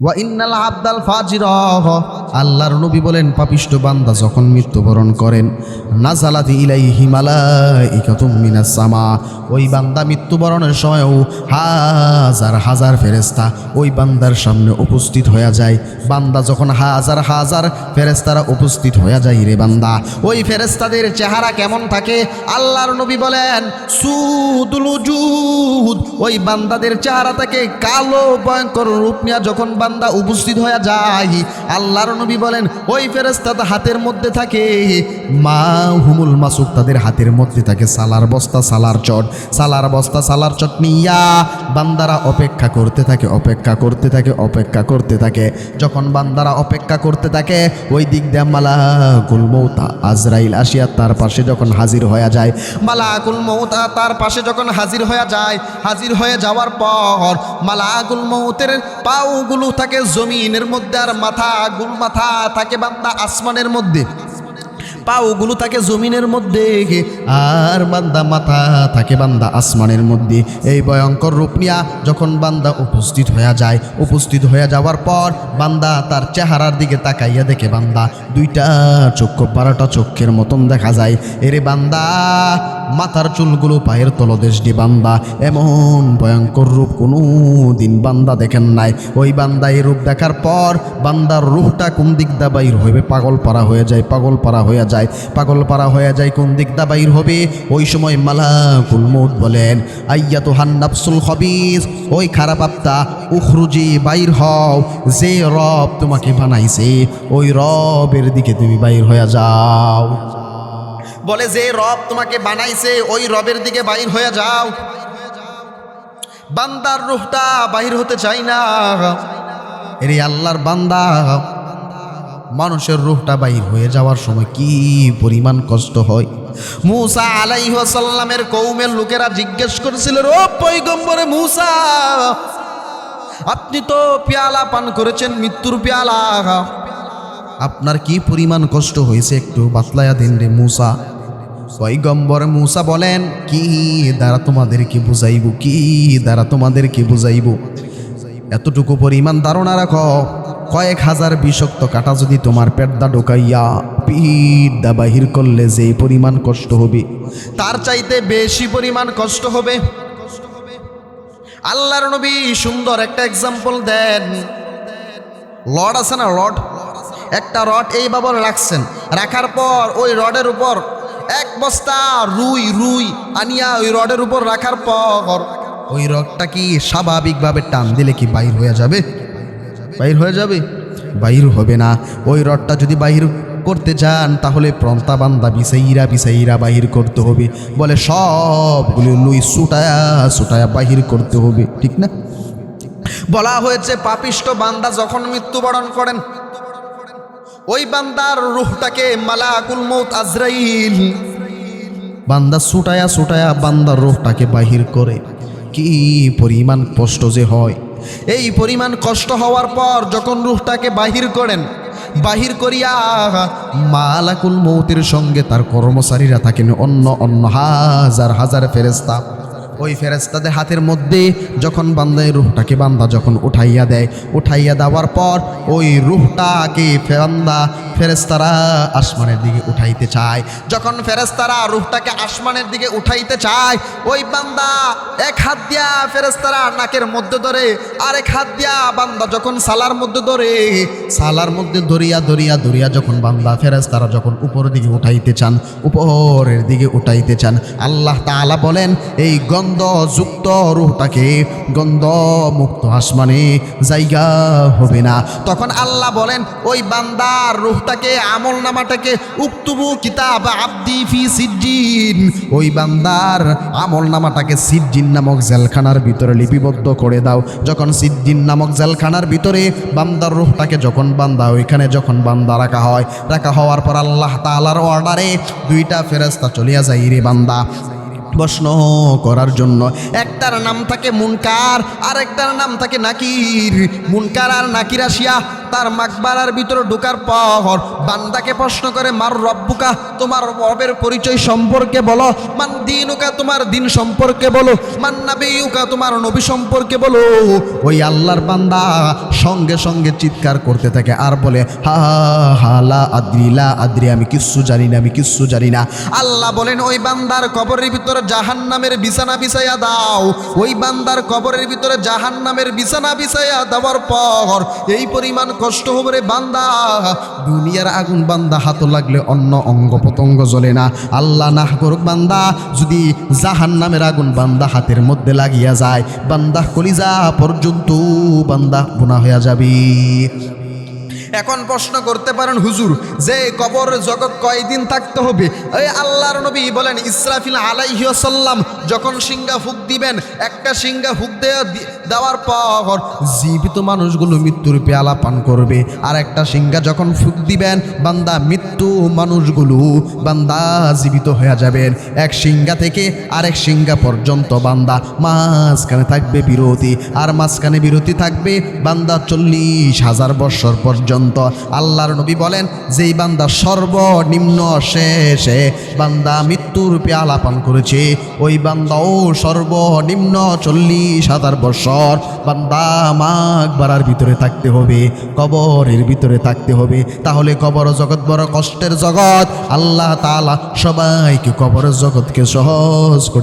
ওয়া ইন্নাল আব্দাল ফাজিরহ আল্লাহর নবী বলেন, পাপিষ্ট বান্দা যখন মৃত্যুবরণ করেন নাজালাতি মালাইকাতুম মিনাস সামা। ওই বান্দা মৃত্যুবরণের সময়ও হাজার হাজার ফেরেস্তা ওই বান্দার সামনে উপস্থিত হয়ে যায়। বান্দা যখন হাজার হাজার ফেরেস্তারা উপস্থিত হয়ে যায় রে বান্দা, ওই ফেরেস্তাদের চেহারা কেমন থাকে? আল্লাহর নবী বলেন, সুদুল উজুদ। ওই বান্দাদের চেহারা থাকে কালো, ভয়ঙ্কর রূপ নিয়ে যখন বান্দা উপস্থিত হয়ে যায়। আল্লাহর নবী বলেন, ওই ফেরেস্তা হাতের মধ্যে থাকে। মা হুমুল মাসুক তাদের হাতের মধ্যে থাকে। সালার বস্তা, সালার চট। সালার বস্তা, সালার চট নিয়া বান্দারা অপেক্ষা করতে থাকে, অপেক্ষা করতে থাকে, অপেক্ষা করতে থাকে। যখন বান্দারা অপেক্ষা করতে থাকে, ওই দিক দিয়ে মালাকুল মৌতা আজরাইল আসিয়া তার পাশে যখন হাজির হয়ে যায়, মালাকুল মৌতা তার পাশে যখন হাজির হয়ে যায়, হাজির হয়ে যাওয়ার পর মালাকুল মৌতের পাওগুলো থাকে জমিনের মধ্যে আর মাথা গুল মাথা থাকে বান্দা আসমানের মধ্যে। পাওগুলো থাকে জমিনের মধ্যে, আর বান্দা মাথা থাকে বান্দা আসমানের মধ্যে। এই ভয়ঙ্কর রূপ নিয়া যখন বান্দা উপস্থিত হয়ে যায়, উপস্থিত হয়ে যাওয়ার পর বান্দা তার চেহারার দিকে তাকাইয়া দেখে বান্দা, দুইটা চক্ষু, বারোটা চক্ষের মতন দেখা যায়। এরে বান্দা, মাথার চুলগুলো পায়ের তলদেশ দিয়ে বান্দা, এমন ভয়ঙ্কর রূপ কোনো দিন বান্দা দেখেন নাই। ওই বান্দা এই রূপ দেখার পর বান্দার রূপটা কোন দিক দা বাইর হইবে? পাগল পারা হয়ে যায় পাগল পারা হয়ে যায়। পাগল পাড়া হয়ে যায়, কোন দিক দা বাইর হবে? ওই সময় মালাকুল মৌত বলেন আইয়া তো হান্নাফসুল হবিস ওই খারাপ আপ্তা উখরুজি বাইর হও। যে রব তোমাকে বানাইছে, ওই রবের দিকে তুমি বাইর হয়ে যাও। বলে, যে রব তোমাকে বানাইছে, ওই রবের দিকে বাইর হয়ে যাও। বান্দার রুহটা বাহির হতে চাই না। এরে আল্লাহর বান্দা মানুষের রুহটা বাহির হয়ে যাওয়ার সময় কি পরিমাণ কষ্ট হয়? মুসা আলাইহাল্লামের কৌমের লোকেরা জিজ্ঞেস করেছিল রো পৈগম্বরে মুসা, আপনি তো পেয়ালা পান করেছেন, মৃত্যুর পেয়ালা। আপনার কি পরিমাণ কষ্ট হয়েছে একটু বাতলায়া দিন রে মুসা? পৈগম্বর মুসা বলেন, কি দ্বারা তোমাদেরকে বুঝাইব, কি দ্বারা তোমাদেরকে বুঝাইব? এতটুকু পরিমাণ ধারণা রাখো। কয়েক হাজার বিষক্ত কাটা যদি তোমার পেটদা ঢোকাইয়া পিঠদা বাহির করলে যে পরিমাণ কষ্ট হবে, তার চাইতে বেশি পরিমাণ কষ্ট হবে। আল্লাহর নবী সুন্দর একটা এক্সাম্পল দেন। লড আছে না রড একটা রড এইভাবে রাখছেন। রাখার পর ওই রডের উপর এক বস্তা রুই রুই আনিয়া ওই রডের উপর রাখার পর ওই রডটা কি স্বাভাবিকভাবে টান দিলে কি বাইর হয়ে যাবে? বাইর হয়ে যাবে? বাইর হবে না। ওই রডটা যদি বাইর করতে চান তাহলে প্রন্তা বান্দা বিসাইরা বিসাইরা বাহির করতে হবে। বলে, সবগুলো লুই সুটায়া সুটায়া বাহির করতে হবে। ঠিক না? বলা হয়েছে, পাপিষ্ট বান্দা যখন মৃত্যুবরণ করেন, ওই বান্দার রুহটাকে মালাকুল মৌত আজরাইল। বান্দা সুটায়া সুটায়া বান্দার রুহটাকে বাহির করে। কি পরিমাণ কষ্ট যে হয়। এই পরিমাণ কষ্ট হওয়ার পর যখন রুহটাকে বাহির করেন, বাহির করিয়া মালাকুল মৌতের সঙ্গে তার কর্মচারীরা থাকেন অন্য অন্য হাজার হাজার ফেরেস্তা ওই ফেরেস্তাদের হাতের মধ্যে যখন বান্দায় রুহটাকে বান্দা যখন উঠাইয়া দেয়, উঠাইয়া দেওয়ার পর ওই রুহটাকে বান্দা ফেরেস্তারা আসমানের দিকে উঠাইতে চায়। যখন ফেরেস্তারা রুহটাকে আসমানের দিকে উঠাইতে চায়, ওই বান্দা এক হাত দিয়া ফেরেস্তারা নাকের মধ্যে ধরে আর এক হাত দিয়া বান্দা যখন সালার মধ্যে ধরে, সালার মধ্যে ধরিয়া ধরিয়া ধরিয়া যখন বান্দা ফেরেস্তারা যখন উপরের দিকে উঠাইতে চান, উপরের দিকে উঠাইতে চান, আল্লাহ তাআলা বলেন, এই গন্ধযুক্ত রুহটাকে গন্ধ মুক্ত আসমানে জায়গা হবে না। তখন আল্লাহ বলেন, ওই বান্দার রুহটাকে, আমল নামাটাকে, উক্তুবু কিতাব আব্দি ফি সিজ্জিন। ওই বান্দার আমল নামাটাকে সিজ্জিন নামক জেলখানার ভিতরে লিপিবদ্ধ করে দাও। যখন সিদ্দিন নামক জেলখানার ভিতরে বান্দার রুহটাকে যখন বান্দা, ওইখানে যখন বান্দা রাখা হয়, রাখা হওয়ার পর আল্লাহ তাআলার অর্ডারে দুইটা ফেরেস্তা চলিয়া যায় রে বান্দা প্রশ্ন করার জন্য। একটার নাম থাকে মুনকার আর একটার নাম থাকে নাকির। মুনকার আর নাকির আসিয়া তার মাকবারার ভিতরে ঢোকার পর বান্দাকে প্রশ্ন করে, মার রব্বুকা, তোমার রবের পরিচয় সম্পর্কে বলো। মান দিনুকা, তোমার দিন সম্পর্কে বলো। মান নাবিউকা তোমার নবী সম্পর্কে বলো। ওই আল্লাহর বান্দা সঙ্গে সঙ্গে চিৎকার করতে থাকে আর বলে, হা হা, লা আদ্রি লা আদ্রি, আমি কিচ্ছু জানি না, আমি কিচ্ছু জানি না। আল্লাহ বলেন, ওই বান্দার কবরের ভিতরে জাহান নামের বিছানা বিছাইয়া দাও। ওই বান্দার কবরের ভিতরে জাহান নামের বিছানা বিছাইয়া দেওয়ার পর এই পরিমাণ কষ্ট হবে রে বান্দা। দুনিয়ার আগুন বান্দা হাত লাগলে অন্য অঙ্গ প্রত্যঙ্গ জ্বলে না। আল্লাহ না করুক বান্দা, যদি জাহান নামের আগুন বান্দা হাতের মধ্যে লাগিয়া যায়, বান্দা কলিজা পর্যন্ত বান্দা গুণা হইয়া যাবে। এখন প্রশ্ন করতে পারেন, হুজুর, যে কবর জগৎ কয়দিন থাকতে হবে? এই আল্লাহর নবী বলেন, ইসরাফিল আলাইহিসাল্লাম যখন সিংহা ফুক দিবেন, একটা সিংহা ফুক দেওয়া দেওয়ার পর জীবিত মানুষগুলো মৃত্যুর পেয়ালা পান করবে। আর একটা সিংহা যখন ফুক দিবেন, বান্দা মৃত্যু মানুষগুলো, বান্দা জীবিত হয়ে যাবেন। এক সিংহা থেকে আরেক সিংহা পর্যন্ত বান্দা মাঝখানে থাকবে বিরতি, আর মাঝখানে বিরতি থাকবে বান্দা চল্লিশ হাজার বৎসর পর্যন্ত। আল্লাহর নবী বলেন, যেই বান্দা সর্বনিম্ন শেষে বান্দা মৃত্যুর পেয়ালা পান করেছে, ওই বান্দাও সর্বনিম্ন চল্লিশ হাজার বৎসর বান্দা মাগ বাড়ার ভিতরে থাকতে হবে, কবরের ভিতরে থাকতে হবে। তাহলে কবর জগৎ বড় কষ্টের জগৎ। আল্লাহ তালা সবাইকে কবরের জগৎকে সহজ করে